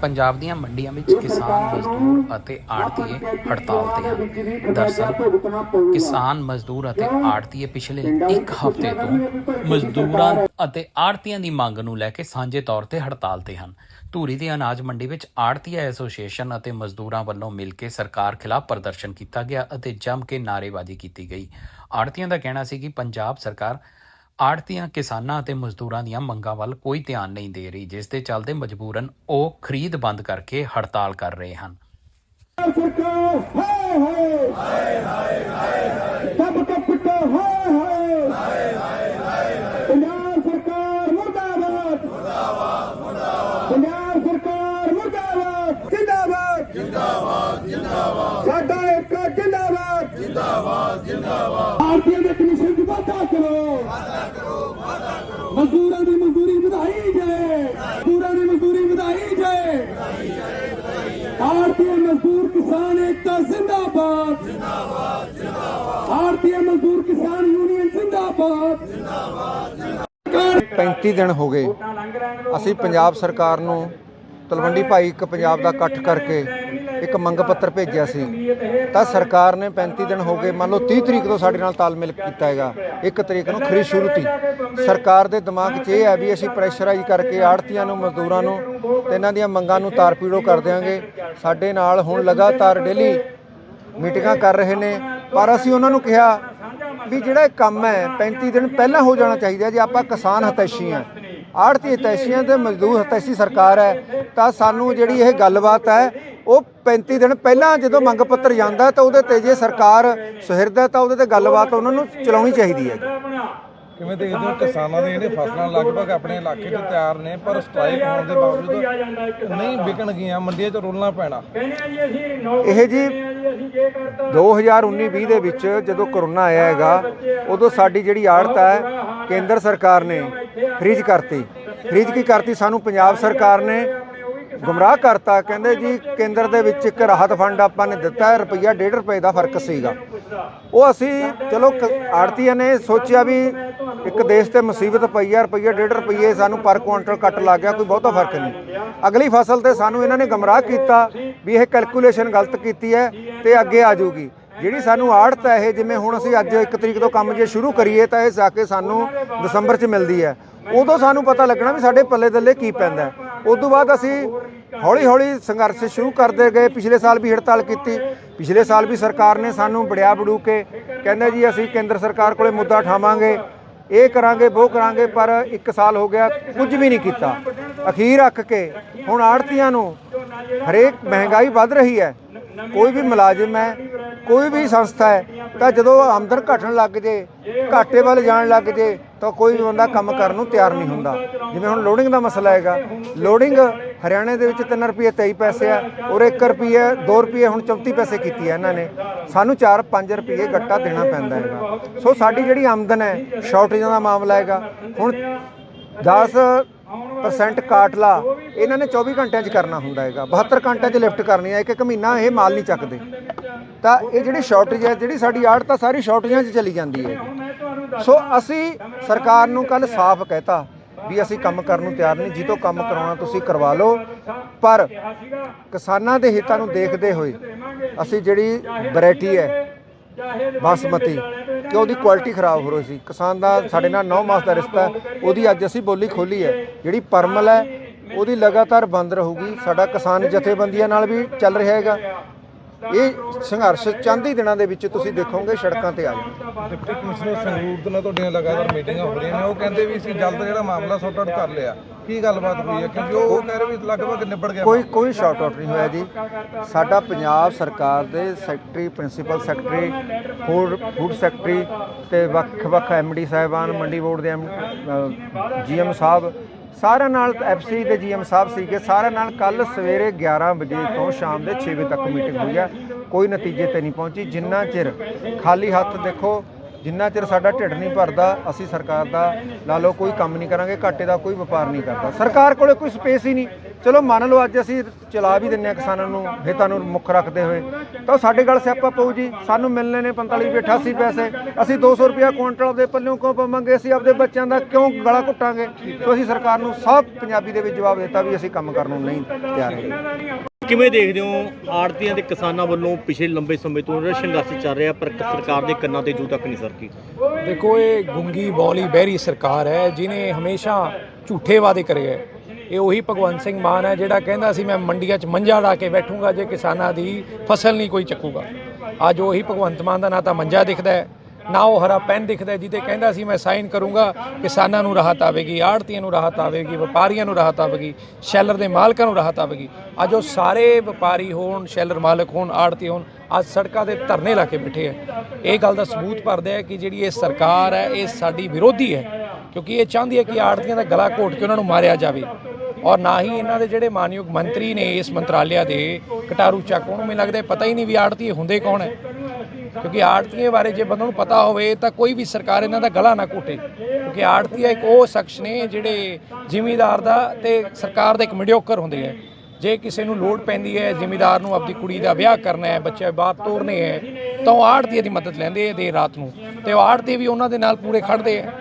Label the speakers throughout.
Speaker 1: ਪੰਜਾਬ ਦੀਆਂ ਮੰਡੀਆਂ ਵਿੱਚ ਕਿਸਾਨ ਮਜ਼ਦੂਰ ਅਤੇ ਆੜਤੀਏ ਹੜਤਾਲ ਤੇ ਹਨ। ਦਰਸਲ ਕਿਸਾਨ ਮਜ਼ਦੂਰ ਅਤੇ ਆੜਤੀਏ ਪਿਛਲੇ ਇੱਕ ਹਫ਼ਤੇ ਤੋਂ ਮਜ਼ਦੂਰਾਂ ਅਤੇ ਆੜਤੀਆਂ ਦੀ ਮੰਗ ਨੂੰ ਲੈ ਕੇ ਸਾਂਝੇ ਤੌਰ ਤੇ ਹੜਤਾਲ ਤੇ ਹਨ। ਧੂਰੀ ਦੀ ਅਨਾਜ ਮੰਡੀ ਵਿੱਚ ਆੜਤੀਆ ਐਸੋਸੀਏਸ਼ਨ ਅਤੇ ਮਜ਼ਦੂਰਾਂ ਵੱਲੋਂ ਮਿਲ ਕੇ ਸਰਕਾਰ ਖਿਲਾਫ ਪ੍ਰਦਰਸ਼ਨ ਕੀਤਾ ਗਿਆ ਅਤੇ ਜੰਮ ਕੇ ਨਾਅਰੇਬਾਜ਼ੀ ਕੀਤੀ ਗਈ। ਆੜਤੀਆਂ ਦਾ ਕਹਿਣਾ ਸੀ ਕਿ ਪੰਜਾਬ ਸਰਕਾਰ ਆੜਤੀਆਂ ਕਿਸਾਨਾਂ ਅਤੇ ਮਜ਼ਦੂਰਾਂ ਦੀਆਂ ਮੰਗਾਂ ਵੱਲ ਕੋਈ ਧਿਆਨ ਨਹੀਂ ਦੇ ਰਹੀ ਜਿਸ ਦੇ ਚੱਲਦੇ ਮਜਬੂਰਨ ਉਹ ਖਰੀਦ ਬੰਦ ਕਰਕੇ ਹੜਤਾਲ ਕਰ ਰਹੇ ਹਨ
Speaker 2: ਸਰਕਾਰ ਹਾਏ ਹਾਏ ਹਾਏ ਹਾਏ ਸਭ ਤੋਂ ਪਿੱਟੋ ਹਾਏ ਹਾਏ ਹਾਏ ਹਾਏ ਪੰਜਾਬ ਸਰਕਾਰ ਮੁਰਦਾਬਾਦ ਮੁਰਦਾਬਾਦ ਮੁਰਦਾਬਾਦ किसान एकता जिंदाबाद जिंदाबाद जिंदाबाद भारतीय मजदूर किसान यूनियन जिंदाबाद
Speaker 3: 35 ਦਿਨ ਹੋ ਗਏ ਅਸੀਂ ਪੰਜਾਬ ਸਰਕਾਰ ਨੂੰ ਤਲਵੰਡੀ ਭਾਈ ਇੱਕ ਪੰਜਾਬ ਦਾ ਇਕੱਠ ਕਰਕੇ ਇੱਕ ਮੰਗ ਪੱਤਰ ਭੇਜਿਆ ਸੀ। ਤਾਂ ਸਰਕਾਰ ਨੇ 35 ਦਿਨ ਹੋ ਗਏ, ਮੰਨ ਲਓ 30 ਤਰੀਕ ਤੋਂ ਸਾਡੇ ਨਾਲ ਤਾਲਮੇਲ ਕੀਤਾ ਹੈਗਾ। ਇੱਕ ਤਰੀਕ ਨੂੰ ਖਰੀ ਸ਼ੁਰੂ ਤੀ। ਸਰਕਾਰ ਦੇ ਦਿਮਾਗ 'ਚ ਇਹ ਹੈ ਵੀ ਅਸੀਂ ਪ੍ਰੈਸ਼ਰਾਈਜ਼ ਕਰਕੇ ਆੜਤੀਆਂ ਨੂੰ, ਮਜ਼ਦੂਰਾਂ ਨੂੰ ਤੇ ਇਹਨਾਂ ਦੀਆਂ ਮੰਗਾਂ ਨੂੰ ਤਾਰਪੀੜੋ ਕਰ ਦਿਆਂਗੇ। ਸਾਡੇ ਨਾਲ ਹੁਣ ਲਗਾਤਾਰ ਡੇਲੀ ਮੀਟਿੰਗਾਂ ਕਰ ਰਹੇ ਨੇ। ਪਰ ਅਸੀਂ ਉਹਨਾਂ ਨੂੰ ਕਿਹਾ ਵੀ ਜਿਹੜਾ ਇਹ ਕੰਮ ਹੈ 35 ਦਿਨ ਪਹਿਲਾਂ ਹੋ ਜਾਣਾ ਚਾਹੀਦਾ ਜੇ ਆਪਾਂ ਕਿਸਾਨ ਹਤੈਸ਼ੀ ਆ ਆੜਤੀ ਹਤੈਸ਼ੀਆਂ ਤੇ ਮਜ਼ਦੂਰ ਹਤੈਸ਼ੀ ਸਰਕਾਰ ਹੈ। ਤਾਂ ਸਾਨੂੰ ਜਿਹੜੀ ਇਹ ਗੱਲਬਾਤ ਹੈ ਉਹ 35 ਦਿਨ ਪਹਿਲਾਂ ਜਦੋਂ ਮੰਗ ਪੱਤਰ ਜਾਂਦਾ ਤਾਂ ਉਹਦੇ ਤੇ ਜੇ ਸਰਕਾਰ ਸੁਹਿਰਦ ਹੈ ਤਾਂ ਉਹਦੇ ਤੇ ਗੱਲਬਾਤ ਉਹਨਾਂ ਨੂੰ ਚਲਾਉਣੀ ਚਾਹੀਦੀ ਹੈ।
Speaker 4: ਕਿਵੇਂ ਦੇਖਦੇ ਹੋ ਕਿਸਾਨਾਂ ਦੇ ਜਿਹੜੇ ਫਸਲਾਂ ਲਗਭਗ ਆਪਣੇ ਇਲਾਕੇ 'ਚ ਤਿਆਰ ਨੇ ਪਰ ਸਟ੍ਰਾਈਕ ਹੋਣ ਦੇ ਬਾਵਜੂਦ ਨਹੀਂ ਵਿਕਣ ਗਈਆਂ ਮੰਡੀਆਂ 'ਚ ਰੋਲਣਾ ਪੈਣਾ।
Speaker 3: ਇਹ ਜੀ 2019-20 ਦੇ ਵਿੱਚ ਜਦੋਂ ਕਰੋਨਾ ਆਇਆ ਹੈਗਾ ਉਦੋਂ ਸਾਡੀ ਜਿਹੜੀ ਆੜਤ ਹੈ ਕੇਂਦਰ ਸਰਕਾਰ ਨੇ ਫ੍ਰੀਜ ਕਰਤੀ। ਫ੍ਰੀਜ ਕੀ ਕਰਤੀ? ਸਾਨੂੰ ਪੰਜਾਬ ਸਰਕਾਰ ਨੇ ਗੁੰਮਰਾਹ ਕਰਤਾ, ਕਹਿੰਦੇ ਜੀ, ਕੇਂਦਰ ਦੇ ਵਿੱਚ ਇੱਕ ਰਾਹਤ ਫੰਡ ਆਪਾਂ ਨੇ ਦਿੱਤਾ ਰੁਪਈਆ 1.5 ਰੁਪਏ ਦਾ ਫ਼ਰਕ ਸੀਗਾ। ਉਹ ਅਸੀਂ, ਚਲੋ ਆੜਤੀਆਂ ਨੇ ਸੋਚਿਆ ਵੀ ਇੱਕ ਦੇਸ਼ ਤੇ ਮੁਸੀਬਤ ਪਈ ਹੈ ਰੁਪਈਆ 1.5 ਰੁਪਏ ਸਾਨੂੰ ਪਰ ਕੁਇੰਟਲ ਕੱਟ ਲੱਗ ਗਿਆ, ਕੋਈ ਬਹੁਤਾ ਫ਼ਰਕ ਨਹੀਂ। ਅਗਲੀ ਫਸਲ ਤੇ ਸਾਨੂੰ ਇਹਨਾਂ ਨੇ ਗੁੰਮਰਾਹ ਕੀਤਾ ਵੀ ਇਹ ਕੈਲਕੂਲੇਸ਼ਨ ਗਲਤ ਕੀਤੀ ਹੈ ਤੇ ਅੱਗੇ ਆ ਜਾਊਗੀ। ਜਿਹੜੀ ਸਾਨੂੰ ਆੜਤ ਹੈ ਇਹ, ਜਿਵੇਂ ਹੁਣ ਅਸੀਂ ਅੱਜ 1 ਤਰੀਕ ਤੋਂ ਕੰਮ ਜੇ ਸ਼ੁਰੂ ਕਰੀਏ, ਤਾਂ ਇਹ ਜਾ ਕੇ ਸਾਨੂੰ ਦਸੰਬਰ 'ਚ ਮਿਲਦੀ ਹੈ। ਉਦੋਂ ਸਾਨੂੰ ਪਤਾ ਲੱਗਣਾ ਵੀ ਸਾਡੇ ਪੱਲੇ ਦੱਲੇ ਕੀ ਪੈਂਦਾ ਹੈ। ਉਸ ਤੋਂ ਬਾਅਦ ਅਸੀਂ ਹੌਲੀ ਹੌਲੀ ਸੰਘਰਸ਼ ਸ਼ੁਰੂ ਕਰਦੇ ਗਏ। ਪਿਛਲੇ ਸਾਲ ਵੀ ਹੜਤਾਲ ਕੀਤੀ। ਪਿਛਲੇ ਸਾਲ ਵੀ ਸਰਕਾਰ ਨੇ ਸਾਨੂੰ ਬੜਿਆ ਬੜੂ ਕੇ ਕਹਿੰਦੇ ਜੀ, ਅਸੀਂ ਕੇਂਦਰ ਸਰਕਾਰ ਕੋਲੇ ਮੁੱਦਾ ਉਠਾਵਾਂਗੇ ਇਹ ਕਰਾਂਗੇ ਉਹ ਕਰਾਂਗੇ, ਪਰ 1 ਸਾਲ ਹੋ ਗਿਆ, ਕੁਝ ਵੀ ਨਹੀਂ ਕੀਤਾ। ਅਖੀਰ ਰੱਖ ਕੇ ਹੁਣ ਆੜਤੀਆਂ ਨੂੰ ਹਰੇਕ ਮਹਿੰਗਾਈ ਵੱਧ ਰਹੀ ਹੈ। ਕੋਈ ਵੀ ਮੁਲਾਜ਼ਮ ਹੈ, ਕੋਈ ਵੀ ਸੰਸਥਾ ਹੈ, ਤਾਂ ਜਦੋਂ ਆਮਦਨ ਘਟਣ ਲੱਗ ਜੇ, ਘਾਟੇ ਵੱਲ ਜਾਣ ਲੱਗ ਜੇ ਤਾਂ ਕੋਈ ਵੀ ਬੰਦਾ ਕੰਮ ਕਰਨ ਨੂੰ ਤਿਆਰ ਨਹੀਂ ਹੁੰਦਾ। ਜਿਵੇਂ ਹੁਣ ਲੋਡਿੰਗ ਦਾ ਮਸਲਾ ਹੈਗਾ। ਲੋਡਿੰਗ ਹਰਿਆਣੇ ਦੇ ਵਿੱਚ 3 ਰੁਪਏ 23 ਪੈਸੇ ਆ ਔਰ 1 ਰੁਪਏ 2 ਰੁਪਏ ਹੁਣ 34 ਪੈਸੇ ਕੀਤੀ ਹੈ ਇਹਨਾਂ ਨੇ। ਸਾਨੂੰ 4-5 ਰੁਪਏ ਗੱਟਾ ਦੇਣਾ ਪੈਂਦਾ ਹੈਗਾ। ਸੋ ਸਾਡੀ ਜਿਹੜੀ ਆਮਦਨ ਹੈ ਸ਼ਾਰਟੇਜਾਂ ਦਾ ਮਾਮਲਾ ਹੈਗਾ। ਹੁਣ 10% ਕਾਟਲਾ, ਇਹਨਾਂ ਨੇ 24 ਘੰਟਿਆਂ 'ਚ ਕਰਨਾ ਹੁੰਦਾ ਹੈਗਾ। 72 ਘੰਟਿਆਂ 'ਚ ਲਿਫਟ ਕਰਨੀ ਹੈ ਇੱਕ ਇੱਕ ਮਹੀਨਾ ਇਹ ਮਾਲ ਨਹੀਂ ਚੱਕਦੇ। ਤਾਂ ਇਹ ਜਿਹੜੀ ਸ਼ਾਰਟੇਜ ਹੈ, ਜਿਹੜੀ ਸਾਡੀ ਆੜ ਤਾਂ ਸਾਰੀ ਸ਼ਾਰਟੇਜਾਂ 'ਚ ਚਲੀ ਜਾਂਦੀ ਹੈ। ਸੋ ਅਸੀਂ ਸਰਕਾਰ ਨੂੰ ਕੱਲ ਸਾਫ਼ ਕਹਿਤਾ ਵੀ ਅਸੀਂ ਕੰਮ ਕਰਨ ਨੂੰ ਤਿਆਰ ਨਹੀਂ। ਜਿੱਤੋਂ ਕੰਮ ਕਰਾਉਣਾ ਤੁਸੀਂ ਕਰਵਾ ਲਓ। ਪਰ ਕਿਸਾਨਾਂ ਦੇ ਹਿੱਤਾਂ ਨੂੰ ਦੇਖਦੇ ਹੋਏ ਅਸੀਂ ਜਿਹੜੀ ਵੈਰਾਈਟੀ ਹੈ, ਬਾਸਮਤੀ, ਕਿ ਉਹਦੀ ਕੁਆਲਿਟੀ ਖਰਾਬ ਹੋ ਰਹੀ ਸੀ। ਕਿਸਾਨ ਦਾ ਸਾਡੇ ਨਾਲ 9 ਮਾਸ ਦਾ ਰਿਸ਼ਤਾ ਉਹਦੀ ਅੱਜ ਅਸੀਂ ਬੋਲੀ ਖੋਲੀ ਹੈ। ਜਿਹੜੀ ਪਰਮਲ ਹੈ, ਉਹਦੀ ਲਗਾਤਾਰ ਬੰਦ ਰਹੂਗੀ। ਸਾਡਾ ਕਿਸਾਨ ਜਥੇਬੰਦੀਆਂ ਨਾਲ ਵੀ ਚੱਲ ਰਿਹਾ ਹੈਗਾ। ਇਹ ਸੰਘਰਸ਼ ਚੰਦ ਹੀ ਦਿਨਾਂ ਦੇ ਵਿੱਚ ਤੁਸੀਂ ਦੇਖੋਗੇ ਸੜਕਾਂ ਤੇ ਆ ਜਾਣਾ।
Speaker 4: ਡਿਪਟੀ ਕਮਿਸ਼ਨਰ ਸੰਗਰੂਰ ਦੇ ਨਾਲ ਤੁਹਾਡੀਆਂ ਲਗਾਤਾਰ ਮੀਟਿੰਗਾਂ ਹੋ ਰਹੀਆਂ ਨੇ। ਉਹ ਕਹਿੰਦੇ ਵੀ ਅਸੀਂ ਜਲਦ ਜਿਹੜਾ ਮਾਮਲਾ ਸੌਟ ਆਊਟ ਕਰ ਲਿਆ। ਕੀ ਗੱਲਬਾਤ ਹੋਈ ਹੈ? ਕਿਉਂਕਿ ਉਹ ਕਹਿ ਰਹੇ ਵੀ ਲਗਭਗ ਨਿਬੜ ਗਿਆ
Speaker 3: ਕੋਈ ਕੋਈ ਸ਼ਾਰਟ ਆਊਟ ਨਹੀਂ ਹੋਇਆ ਜੀ। ਸਾਡਾ ਪੰਜਾਬ ਸਰਕਾਰ ਦੇ secretary principal secretary food food secretary ਤੇ ਵੱਖ-ਵੱਖ ਐਮਡੀ ਸਾਹਿਬਾਨ ਮੰਡੀ ਬੋਰਡ ਦੇ ਜੀਐਮ ਸਾਹਿਬ ਸਾਰਿਆਂ ਨਾਲ ਐਫਸੀ ਦੇ ਜੀਐਮ ਸਾਹਿਬ ਸੀਗੇ। ਸਾਰਿਆਂ ਨਾਲ ਕੱਲ ਸਵੇਰੇ 11 ਵਜੇ ਤੋਂ ਸ਼ਾਮ ਦੇ 6 ਵਜੇ ਤੱਕ ਮੀਟਿੰਗ ਹੋਈ ਆ ਕੋਈ ਨਤੀਜੇ ਤੇ ਨਹੀਂ ਪਹੁੰਚੀ। ਜਿੰਨਾ ਚਿਰ ਖਾਲੀ ਹੱਥ ਦੇਖੋ, ਜਿੰਨਾ ਚਿਰ ਸਾਡਾ ਢਿੱਡ ਨਹੀਂ ਭਰਦਾ, ਅਸੀਂ ਸਰਕਾਰ ਦਾ ਲਾ ਲਓ ਕੋਈ ਕੰਮ ਨਹੀਂ ਕਰਾਂਗੇ, ਘਾਟੇ ਦਾ ਕੋਈ ਵਪਾਰ ਨਹੀਂ ਕਰਦਾ। ਸਰਕਾਰ ਕੋਲੇ ਕੋਈ ਸਪੇਸ ਹੀ ਨਹੀਂ। ਚਲੋ ਮੰਨ ਲਓ ਅੱਜ ਅਸੀਂ ਚਲਾ ਵੀ ਦਿੰਨੇ ਆ ਕਿਸਾਨਾਂ ਨੂੰ ਹਿੱਤਾਂ ਨੂੰ ਮੁੱਖ ਰੱਖਦੇ ਹੋਏ ਤਾਂ ਉਹ ਸਾਡੇ ਗੱਲ ਸਿਆਪਾ ਪਊ ਜੀ। ਸਾਨੂੰ ਮਿਲਣੇ ਨੇ 45 ਰੁਪਏ 88 ਪੈਸੇ। ਅਸੀਂ 200 ਰੁਪਏ ਕੁਇੰਟਲ ਦੇ ਪੱਲਿਓਂ ਕਿਉਂ ਪਾਵਾਂਗੇ? ਅਸੀਂ ਆਪਦੇ ਬੱਚਿਆਂ ਦਾ ਕਿਉਂ ਗਲਾ ਘੁੱਟਾਂਗੇ? ਸੋ ਅਸੀਂ ਸਰਕਾਰ ਨੂੰ ਸਭ ਪੰਜਾਬੀ ਦੇ ਵਿੱਚ ਜਵਾਬ ਦਿੱਤਾ ਵੀ ਅਸੀਂ ਕੰਮ ਕਰਨ ਨੂੰ ਨਹੀਂ ਤਿਆਰ ਹੈਗੇ।
Speaker 5: ਕਿਵੇਂ ਦੇਖਦੇ ਹੋ ਆੜਤੀਆਂ ਤੇ ਕਿਸਾਨਾਂ ਵੱਲੋਂ ਪਿਛਲੇ ਲੰਬੇ ਸਮੇਂ ਤੋਂ ਜਿਹੜਾ ਸੰਘਰਸ਼ ਚੱਲ ਰਿਹਾ ਪਰ ਸਰਕਾਰ ਦੇ ਕੰਨਾਂ ਤੇ ਜੂ ਤੱਕ ਨਹੀਂ ਸਰਕੀ?
Speaker 6: ਦੇਖੋ ਇਹ ਗੁੰਗੀ ਬੌਲੀ ਬਹਿਰੀ ਸਰਕਾਰ ਹੈ ਜਿਨੇ ਹਮੇਸ਼ਾ ਝੂਠੇ ਵਾਅਦੇ ਕਰੇ ਹੈ। ਇਹ ਉਹੀ ਭਗਵੰਤ ਸਿੰਘ ਮਾਨ ਹੈ ਜਿਹੜਾ ਕਹਿੰਦਾ ਸੀ, ਮੈਂ ਮੰਡੀਆਂ 'ਚ ਮੰਜਾ ਲਾ ਕੇ ਬੈਠੂੰਗਾ, ਜੇ ਕਿਸਾਨਾਂ ਦੀ ਫਸਲ ਨਹੀਂ ਕੋਈ ਚੱਕੂਗਾ। ਅੱਜ ਉਹੀ ਭਗਵੰਤ ਮਾਨ ਦਾ ਨਾ ਤਾਂ ਮੰਜਾ ਦਿਖਦਾ ਹੈ, ਨਾ ਉਹ ਹਰਾ ਪੈਨ ਦਿਖਦਾ ਹੈ, ਜਿਹਦੇ ਕਹਿੰਦਾ ਸੀ, ਮੈਂ ਸਾਈਨ ਕਰੂੰਗਾ, ਕਿਸਾਨਾਂ ਨੂੰ ਰਾਹਤ ਆਵੇਗੀ ਆੜਤੀਆਂ ਨੂੰ ਰਾਹਤ ਆਵੇਗੀ, ਵਪਾਰੀਆਂ ਨੂੰ ਰਾਹਤ ਆਵੇਗੀ, ਸ਼ੈਲਰ ਦੇ ਮਾਲਕਾਂ ਨੂੰ ਰਾਹਤ ਆਵੇਗੀ। ਅੱਜ ਉਹ ਸਾਰੇ ਵਪਾਰੀ ਹੋਣ, ਸ਼ੈਲਰ ਮਾਲਕ ਹੋਣ ਆੜਤੀ ਹੋਣ, ਅੱਜ ਸੜਕਾਂ ਦੇ ਧਰਨੇ ਲਾ ਕੇ ਬੈਠੇ ਹੈ। ਇਹ ਗੱਲ ਦਾ ਸਬੂਤ ਭਰਦੇ ਹੈ ਕਿ ਜਿਹੜੀ ਇਹ ਸਰਕਾਰ ਹੈ, ਇਹ ਸਾਡੀ ਵਿਰੋਧੀ ਹੈ, ਕਿਉਂਕਿ ਇਹ ਚਾਹੁੰਦੀ ਹੈ ਕਿ ਆੜਤੀਆਂ ਦਾ ਗਲਾ ਘੋਟ ਕੇ ਉਹਨਾਂ ਨੂੰ ਮਾਰਿਆ ਜਾਵੇ। ਔਰ ਨਾ ਹੀ ਇਹਨਾਂ ਦੇ ਜਿਹੜੇ ਮਾਨਯੋਗ ਮੰਤਰੀ ਨੇ ਇਸ ਮੰਤਰਾਲਿਆ ਦੇ, ਕਟਾਰੂ ਚੱਕ, ਉਹਨੂੰ ਮੈਨੂੰ ਲੱਗਦਾ ਪਤਾ ਹੀ ਨਹੀਂ ਵੀ ਆੜਤੀ ਹੁੰਦੇ ਕੌਣ ਹੈ। ਕਿਉਂਕਿ ਆੜਤੀਏ ਬਾਰੇ ਜੇ ਬੰਦੇ ਨੂੰ ਪਤਾ ਹੋਵੇ ਤਾਂ ਕੋਈ ਵੀ ਸਰਕਾਰ ਇਹਨਾਂ ਦਾ ਗਲਾ ਨਾ ਘੋਟੇ। ਕਿਉਂਕਿ ਆੜਤੀਆ ਇੱਕ ਉਹ ਸ਼ਖਸ ਨੇ ਜਿਹੜੇ ਜ਼ਿਮੀਦਾਰ ਦਾ ਤੇ ਸਰਕਾਰ ਦਾ ਇੱਕ ਮੀਡੀਓਕਰ ਹੁੰਦੇ ਹੈ ਜੇ ਕਿਸੇ ਨੂੰ ਲੋੜ ਪੈਂਦੀ ਹੈ, ਜ਼ਿਮੀਦਾਰ ਨੂੰ ਆਪਣੀ ਕੁੜੀ ਦਾ ਵਿਆਹ ਕਰਨਾ ਹੈ ਬੱਚੇ ਬਾਹਰ ਤੋਰਨੇ ਹੈ, ਤਾਂ ਉਹ ਆੜਤੀਏ ਦੀ ਮਦਦ ਲੈਂਦੇ ਹੈ ਦੇ ਰਾਤ ਨੂੰ। ਤੇ ਉਹ ਆੜਤੀ ਵੀ ਉਹਨਾਂ ਦੇ ਨਾਲ ਪੂਰੇ ਖੜਦੇ ਹੈ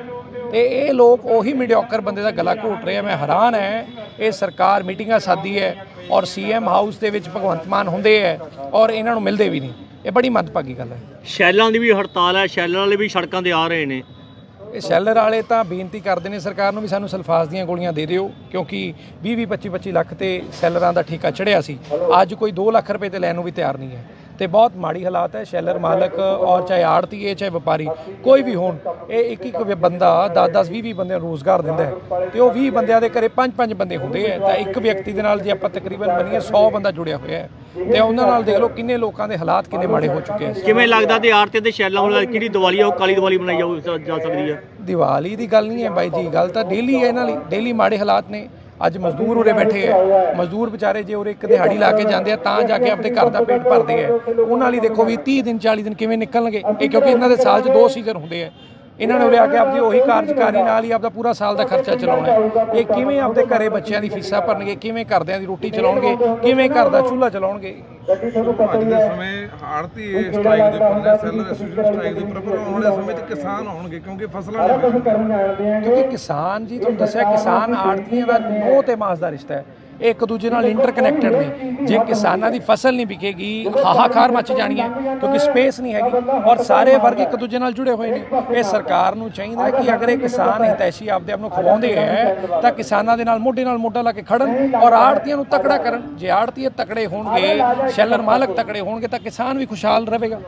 Speaker 6: ਤੇ ਇਹ ਲੋਕ ਉਹੀ ਮੀਡੀਓਕਰ ਬੰਦੇ ਦਾ ਗਲਾ ਘੋਟ ਰਹੇ ਆ। ਮੈਂ ਹੈਰਾਨ ਹੈ ਇਹ ਸਰਕਾਰ ਮੀਟਿੰਗਾਂ ਸਾਦੀ ਹੈ ਔਰ ਸੀਐਮ ਹਾਊਸ ਦੇ ਵਿੱਚ ਭਗਵੰਤ ਮਾਨ ਹੁੰਦੇ ਹੈ ਔਰ ਇਹਨਾਂ ਨੂੰ ਮਿਲਦੇ ਵੀ ਨਹੀਂ। ਇਹ ਬੜੀ ਮੰਦਭਾਗੀ ਗੱਲ ਹੈ।
Speaker 5: ਸ਼ੈਲਾਂ ਦੀ ਵੀ ਹੜਤਾਲ ਹੈ ਸ਼ੈਲਾਂ ਵਾਲੇ ਵੀ ਸੜਕਾਂ ਤੇ ਆ ਰਹੇ ਨੇ।
Speaker 6: ਇਹ ਸੈਲਰ ਵਾਲੇ ਤਾਂ ਬੇਨਤੀ ਕਰਦੇ ਨੇ ਸਰਕਾਰ ਨੂੰ ਵੀ ਸਾਨੂੰ ਸਲਫਾਸ ਦੀਆਂ ਗੋਲੀਆਂ ਦੇ ਦਿਓ ਕਿਉਂਕਿ 20 20 25 25 ਲੱਖ ਤੇ ਸੈਲਰਾਂ ਦਾ ਠੇਕਾ ਚੜਿਆ ਸੀ। ਅੱਜ ਕੋਈ 2 ਲੱਖ ਰੁਪਏ ਤੇ ਲੈਣ ਨੂੰ ਵੀ ਤਿਆਰ ਨਹੀਂ ਹੈ। ਤੇ ਬਹੁਤ ਮਾੜੀ ਹਾਲਾਤ ਹੈ। ਸ਼ੈਲਰ ਮਾਲਕ ਔਰ ਚਾਹੇ ਆੜਤੀਏ ਚਾਹੇ ਵਪਾਰੀ ਕੋਈ ਵੀ ਹੋਣ ਇਹ ਇੱਕ ਇੱਕ ਬੰਦਾ 10 10 20 20 ਬੰਦਿਆਂ ਨੂੰ ਰੋਜ਼ਗਾਰ ਦਿੰਦਾ ਹੈ ਤੇ ਉਹ 20 ਬੰਦਿਆਂ ਦੇ ਘਰੇ 5 5 ਬੰਦੇ ਹੁੰਦੇ ਆ ਤਾਂ ਇੱਕ ਵਿਅਕਤੀ ਦੇ ਨਾਲ ਜੇ ਆਪਾਂ ਤਕਰੀਬਨ ਮੰਨੀਏ 100 ਬੰਦਾ ਜੁੜਿਆ ਹੋਇਆ ਹੈ ਤੇ ਉਹਨਾਂ ਨਾਲ ਦੇਖ ਲਓ ਕਿੰਨੇ ਲੋਕਾਂ ਦੇ ਹਾਲਾਤ ਕਿੰਨੇ ਮਾੜੇ ਹੋ ਚੁੱਕੇ ਆ
Speaker 5: ਕਿਵੇਂ ਲੱਗਦਾ ਤੇ ਆੜਤੇ ਤੇ ਸ਼ੈਲਾਂ ਵਾਲਾ ਕਿਹੜੀ ਦੀਵਾਲੀ ਆ ਉਹ ਕਾਲੀ ਦੀਵਾਲੀ ਬਣਾਈ ਜਾਊ ਜਾ ਸਕਦੀ ਹੈ?
Speaker 6: ਦੀਵਾਲੀ ਦੀ ਗੱਲ ਨਹੀਂ ਹੈ ਬਾਈ ਜੀ ਗੱਲ ਤਾਂ ਡੇਲੀ ਹੈ ਇਹਨਾਂ ਲਈ। ਡੇਲੀ ਮਾੜੇ ਹਾਲਾਤ ਨੇ। ਅੱਜ ਮਜ਼ਦੂਰ ਉਰੇ ਬੈਠੇ ਆ। ਮਜ਼ਦੂਰ ਵਿਚਾਰੇ ਜੇ ਉਰੇ ਇੱਕ ਦਿਹਾੜੀ ਲਾ ਕੇ ਜਾਂਦੇ ਆ, ਤਾਂ ਜਾ ਕੇ ਆਪਣੇ ਘਰ ਦਾ ਪੇਟ ਭਰਦੇ ਆ। ਉਹਨਾਂ ਲਈ ਦੇਖੋ ਵੀ 30 ਦਿਨ 40 ਦਿਨ ਕਿਵੇਂ ਨਿਕਲਣਗੇ? ਇਹ ਕਿਉਂਕਿ ਇਹਨਾਂ ਦੇ ਸਾਲ 'ਚ ਦੋ ਸੀਜ਼ਨ ਹੁੰਦੇ ਆ। ਇਹਨਾਂ ਨੇ ਉਰੇ ਆ ਕੇ ਆਪਦੀ ਉਹੀ ਕਾਰਜਕਾਰੀ ਨਾਲ ਹੀ ਆਪਦਾ ਪੂਰਾ ਸਾਲ ਦਾ ਖਰਚਾ ਚਲਾਉਣਾ ਹੈ। ਇਹ ਕਿਵੇਂ ਆਪਦੇ ਘਰੇ ਬੱਚਿਆਂ ਦੀ ਫੀਸਾਂ ਭਰਨਗੇ ਕਿਵੇਂ ਘਰਦਿਆਂ ਦੀ ਰੋਟੀ ਚਲਾਉਣਗੇ ਕਿਵੇਂ ਘਰ ਦਾ ਚੁੱਲ੍ਹਾ ਚਲਾਉਣਗੇ?
Speaker 4: ਅੱਜ ਦੇ ਸਮੇਂ ਆੜਤੀ ਸਟ੍ਰਾਈਕ ਦੇ ਉੱਪਰ ਸੈਲਰ ਐਸੋਸੀਏਸ਼ਨ ਸਟ੍ਰਾਈਕ ਦੇ ਉੱਪਰ ਪਰ ਆਉਣ ਵਾਲੇ ਸਮੇਂ 'ਚ ਕਿਸਾਨ ਹੋਣਗੇ ਕਿਉਂਕਿ ਫਸਲਾਂ ਨਹੀਂ
Speaker 6: ਕਿਉਂਕਿ ਕਿਸਾਨ ਜੀ ਤੁਹਾਨੂੰ ਦੱਸਿਆ ਕਿਸਾਨ ਆੜਤੀਆਂ ਦਾ ਮੋਹ ਤੇ ਮਾਸ ਦਾ ਰਿਸ਼ਤਾ ਹੈ। ਇਹ ਇੱਕ ਦੂਜੇ ਨਾਲ ਇੰਟਰਕਨੈਕਟਡ ਨੇ। ਜੇ ਕਿਸਾਨਾਂ ਦੀ ਫਸਲ ਨਹੀਂ ਵਿਕੇਗੀ, ਹਾਹਾਕਾਰ ਮਚ ਜਾਣੀ ਹੈ, ਕਿਉਂਕਿ ਸਪੇਸ ਨਹੀਂ ਹੈਗੀ ਔਰ ਸਾਰੇ ਵਰਗ ਇੱਕ ਦੂਜੇ ਨਾਲ ਜੁੜੇ ਹੋਏ ਨੇ। ਇਹ ਸਰਕਾਰ ਨੂੰ ਚਾਹੀਦਾ ਕਿ ਅਗਰ ਇਹ ਕਿਸਾਨ ਹਿਤੈਸ਼ੀ ਆਪਦੇ ਆਪ ਨੂੰ ਖਵਾਉਂਦੇ ਹੈ, ਤਾਂ ਕਿਸਾਨਾਂ ਦੇ ਨਾਲ ਮੋਢੇ ਨਾਲ ਮੋਢਾ ਲਾ ਕੇ ਖੜਨ ਔਰ ਆੜਤੀਆਂ ਨੂੰ ਤਕੜਾ ਕਰਨ। ਜੇ ਆੜਤੀਏ ਤਕੜੇ ਹੋਣਗੇ, ਸ਼ੈਲਰ ਮਾਲਕ ਤਕੜੇ ਹੋਣਗੇ, ਤਾਂ ਕਿਸਾਨ ਵੀ ਖੁਸ਼ਹਾਲ ਰਹੇਗਾ।